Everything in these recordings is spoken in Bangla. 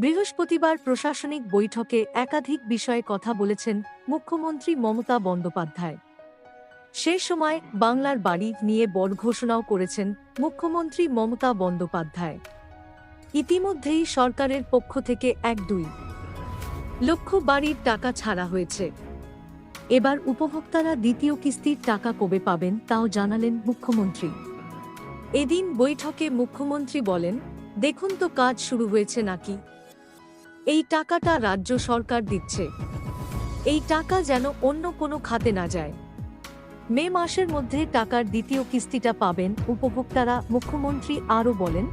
বৃহস্পতিবার প্রশাসনিক বৈঠকে একাধিক বিষয়ে কথা বলেছেন মুখ্যমন্ত্রী মমতা বন্দ্যোপাধ্যায়। সে সময় বাংলার বাড়ি নিয়ে বড় ঘোষণাও করেছেন মুখ্যমন্ত্রী মমতা বন্দ্যোপাধ্যায়। ইতিমধ্যেই সরকারের পক্ষ থেকে এক দুই লক্ষ বাড়ির টাকা ছাড়া হয়েছে। এবার উপভোক্তারা দ্বিতীয় কিস্তির টাকা কবে পাবেন তাও জানালেন মুখ্যমন্ত্রী। এদিন বৈঠকে মুখ্যমন্ত্রী বলেন, দেখুন তো কাজ শুরু হয়েছে নাকি? এই টাকাটা রাজ্য সরকার দিচ্ছে। এই টাকা যেন অন্য কোনো খাতে না যায়। মে মাসের মধ্যে টাকার দ্বিতীয় কিস্তিটা পাবেন উপভোক্তারা, মুখ্যমন্ত্রী আরও বলেন,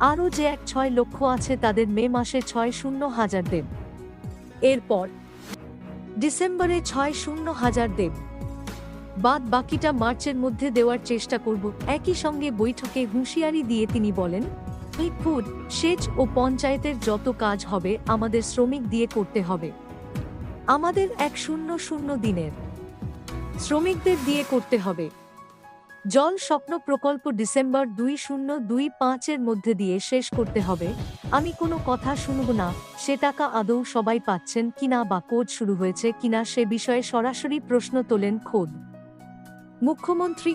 আরও যে এক ছয় লক্ষ আছে তাদের মে মাসে ছয় শূন্য হাজার দেব। এরপর ডিসেম্বরে ছয় শূন্য হাজার দেব। বাদ বাকিটা মার্চের মধ্যে দেওয়ার চেষ্টা করব। একই সঙ্গে বৈঠকে হুঁশিয়ারি দিয়ে তিনি বলেন এই ফুড সেচ ও পঞ্চায়েতের যত কাজ হবে আমাদের শ্রমিক দিয়ে করতে হবে। আমাদের এক শূন্য শূন্য দিনের শ্রমিকদের দিয়ে করতে হবে। জল স্বপ্ন প্রকল্প ডিসেম্বর দুই শূন্য দুই পাঁচের মধ্যে দিয়ে শেষ করতে হবে। আমি কোনো কথা শুনব না, সে টাকা আদৌ সবাই পাচ্ছেন কিনা বা কোড শুরু হয়েছে কিনা সে বিষয়ে সরাসরি প্রশ্ন তোলেন খোদ। মুখ্যমন্ত্রী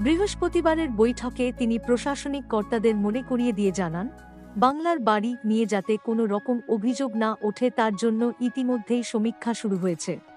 বৃহস্পতিবারের বৈঠকে তিনি প্রশাসনিক কর্তাদের মনে করিয়ে দিয়ে জানান, বাংলার বাড়ি নিয়ে যাতে কোনো রকম অভিযোগ না ওঠে তার জন্য ইতিমধ্যেই সমীক্ষা শুরু হয়েছে।